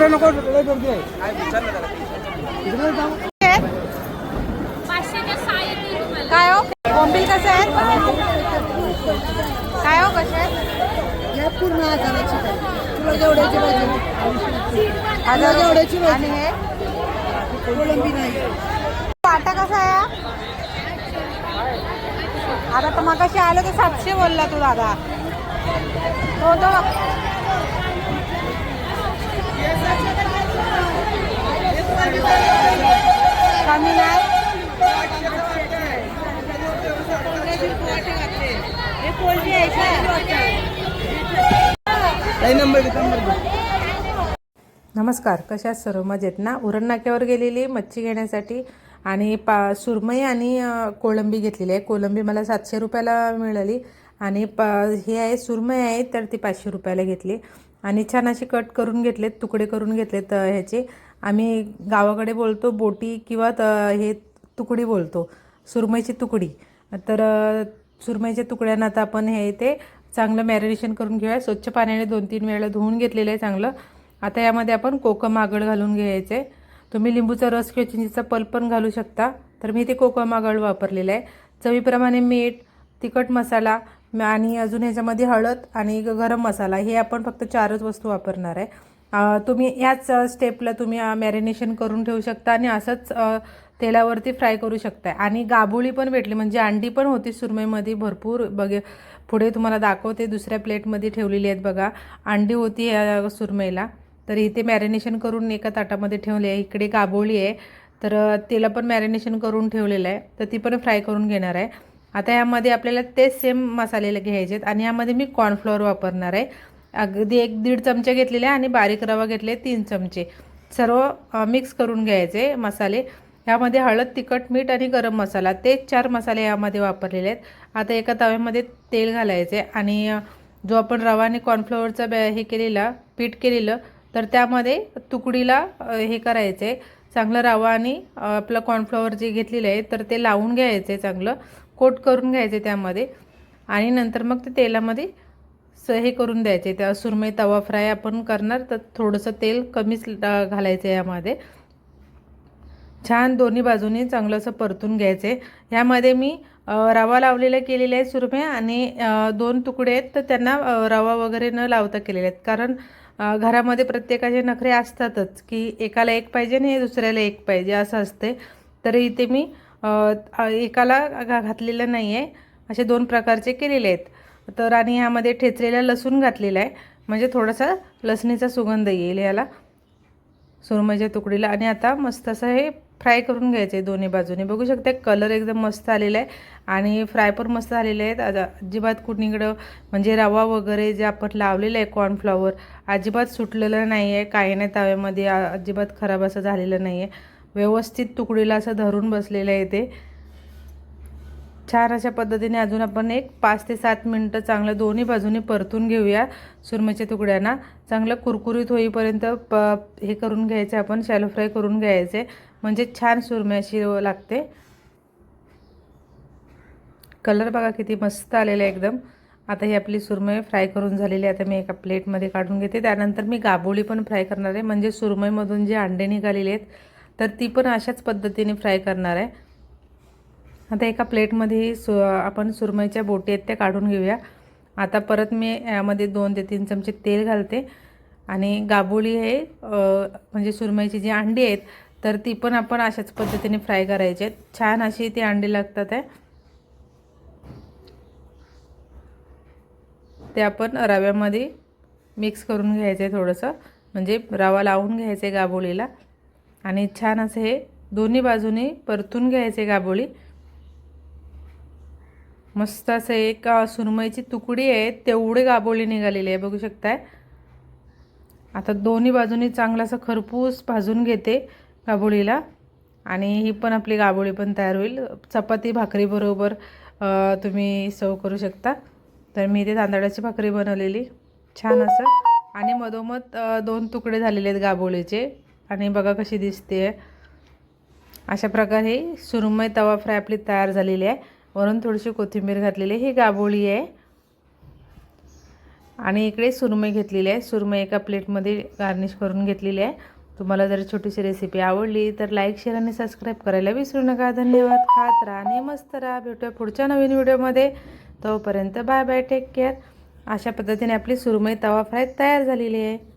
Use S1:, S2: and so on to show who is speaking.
S1: इकडे नको लय गर्दी आहे. इकडे जाऊ
S2: काय हो? बोंबील कसे आहेत? काय हो कसे आहेत?
S3: हे पूर्ण हजाराची तुला जेवढ्याची पाहिजे
S2: हजार
S3: एवढ्याची
S2: आणि हे?
S3: कोलंबी नाही.
S2: वाटा कसा आहे? आता तर मगाशी आलं तर सातशे बोलला तू दादा. हो तो. कमी नाही
S4: नमस्कार कशा सर्व? मजेत ना? उरण नाक्यावर गेलेली मच्छी घेण्यासाठी. आणि पा सुरमई आणि कोळंबी घेतलेली आहे. कोळंबी मला सातशे रुपयाला मिळाली. आणि प हे आहे सुरमई आहे तर ती पाचशे रुपयाला घेतली. आणि छान असे कट करून घेतलेत तुकडे करून घेतलेत ह्याचे. आम्ही गावाकडे बोलतो बोटी किंवा त हे तुकडी बोलतो सुरमईची तुकडी. तर सुरमईच्या तुकड्यांना आता आपण हे ते चांगलं मॅरिनेशन करून घेऊया. स्वच्छ पाण्याने दोन तीन वेळा धुवून घेतलेलं आहे चांगलं. आता यामध्ये आपण कोकम आगळ घालून घ्यायचे. तुम्ही लिंबूचा रस किंवा चिंचेचा पल्प पण घालू शकता. तर मी ते कोकम आगळ वापरलेलं आहे. चवीप्रमाणे मीठ तिखट मसाला आणि अजून ह्याच्यामध्ये हळद आणि ग- गरम मसाला हे आपण फक्त चारच वस्तू वापरणार आहे. तुम्ही याच स्टेपला तुम्ही मॅरिनेशन करून ठेवू शकता आणि असंच तेलावरती फ्राय करू शकता आणि गाबोळी पण भेटली म्हणजे अंडी पण होती सुरमईमध्ये भरपूर. बघे पुढे तुम्हाला दाखवते दुसऱ्या प्लेटमध्ये ठेवलेली आहेत बघा. अंडी होती या सुरमईला. तर इथे मॅरिनेशन करून एका ताटामध्ये ठेवले आहे. इकडे गाबोळी आहे. तर तिला पण मॅरिनेशन करून ठेवलेलं आहे. तर ती पण फ्राय करून घेणार आहे. आता यामध्ये आपल्याला तेच सेम मसाले घ्यायचे आहेत आणि यामध्ये मी कॉर्नफ्लोअर वापरणार आहे. अगदी एक दीड चमचे घेतलेले आहे आणि बारीक रवा घेतले तीन चमचे. सर्व मिक्स करून घ्यायचे मसाले. यामध्ये हळद तिखट मीठ आणि गरम मसाला. तेच चार मसाले यामध्ये वापरलेले आहेत. आता एका तव्यामध्ये तेल घालायचे आणि जो आपण रवा आणि कॉर्नफ्लॉवरचा बॅ हे केलेला पीठ केलेलं तर त्यामध्ये तुकडीला हे करायचे. चांगलं रवा आणि आपलं कॉर्नफ्लॉवर जे घेतलेलं आहे तर ते लावून घ्यायचे चांगलं. कोट करून घ्यायचे त्यामध्ये आणि नंतर मग ते तेलामध्ये स हे करून द्यायचे. त्या सुरमई तवा फ्राय आपण करणार तर थोडंसं तेल कमीच घालायचं आहे यामध्ये. छान दोन्ही बाजूनी चांगलं असं परतून घ्यायचे. ह्यामध्ये मी रवा लावलेला केलेला आहे सुरमे आणि दोन तुकडे आहेत तर त्यांना रवा वगैरे न लावता केलेले आहेत. कारण घरामध्ये प्रत्येकाचे नखरे असतातच की एकाला एक पाहिजे आणि दुसऱ्याला एक पाहिजे असं असते तर इथे मी एकाला घा घातलेलं नाही आहे असे दोन प्रकारचे केलेले आहेत. तर आणि ह्यामध्ये ठेचलेला लसूण घातलेला आहे. म्हणजे थोडासा लसणीचा सुगंध येईल याला. सुरमईच्या तुकडीला. आणि आता मस्त असं हे फ्राय करून घ्यायचे आहे दोन्ही बाजूने. बघू शकता कलर एकदम मस्त आलेला आहे. आणि फ्राय पण मस्त झालेले आहेत. अजिबात कुणीकडं म्हणजे रवा वगैरे जे आपण लावलेलं आहे कॉर्नफ्लॉवर अजिबात सुटलेलं नाही आहे काही नाही तव्यामध्ये अजिबात खराब असं झालेलं नाही आहे व्यवस्थित तुकडीला असं धरून बसलेलं आहे ते. छान अशा पद्धतीने अजून आपण एक पाच ते सात मिनटं चांगलं दोन्ही बाजूनी परतून घेऊया सुरमईच्या तुकड्यांना. चांगलं कुरकुरीत होईपर्यंत प हे करून घ्यायचे आपण शॅलो फ्राय करून घ्यायचे. म्हणजे छान सुरम्याशी लागते. कलर बघा किती मस्त आलेला आहे एकदम. आता ही आपली सुरमई फ्राय करून झालेली आहे. आता मी एका प्लेटमध्ये काढून घेते. त्यानंतर मी गाबोळी पण फ्राय करणार आहे. म्हणजे सुरमईमधून जे अंडे निघालेले आहेत तर ती पण अशाच पद्धतीने फ्राय करणार आहे. आता एका प्लेटमध्ये सु आपण सुरमईच्या बोटी आहेत त्या काढून घेऊया. आता परत मी यामध्ये दोन ते तीन चमचे तेल घालते. आणि गाबोळी हे म्हणजे सुरमईची जी अंडी आहेत तर ती पण आपण अशाच पद्धतीने फ्राय करायची आहेत. छान अशी ती अंडी लागतात आहे. ते आपण रव्यामध्ये मिक्स करून घ्यायचं आहे थोडंसं. म्हणजे रवा लावून घ्यायचं आहे गाबोळीला आणि छान असं हे दोन्ही बाजूने परतून घ्यायचे गाबोळी. मस्त असं एक सुरमईची तुकडी आहे तेवढे गाबोळी निघालेली आहे बघू शकताय. आता दोन्ही बाजूनी चांगलं असं खरपूस भाजून घेते गाबोळीला. आणि ही पण आपली गाबोळी पण तयार होईल. चपाती भाकरीबरोबर तुम्ही सर्व करू शकता. तर मी इथे तांदळाची भाकरी बनवलेली. छान असं. आणि मधोमध दोन तुकडे झालेले आहेत गाबोळीचे. आणि बघा कशी दिसते अशा प्रकारे सुरमई तवा फ्राय आपली तयार झालेली आहे. वरून थोडीशी कोथिंबीर घातलेली आहे. ही गाबोळी आहे. आणि इकडे सुरमई घेतलेली आहे. सुरमई एका प्लेटमध्ये गार्निश करून घेतलेली आहे. तुम्हाला जर छोटीशी रेसिपी आवडली तर लाईक शेअर आणि सबस्क्राईब करायला विसरू नका. धन्यवाद. खात राहा आणि मस्त राहा. भेटूया पुढच्या नवीन व्हिडिओमध्ये. तोपर्यंत बाय बाय टेक केअर अशा पद्धतीने आपली सुरमई तवा फ्राय तयार झालेली आहे.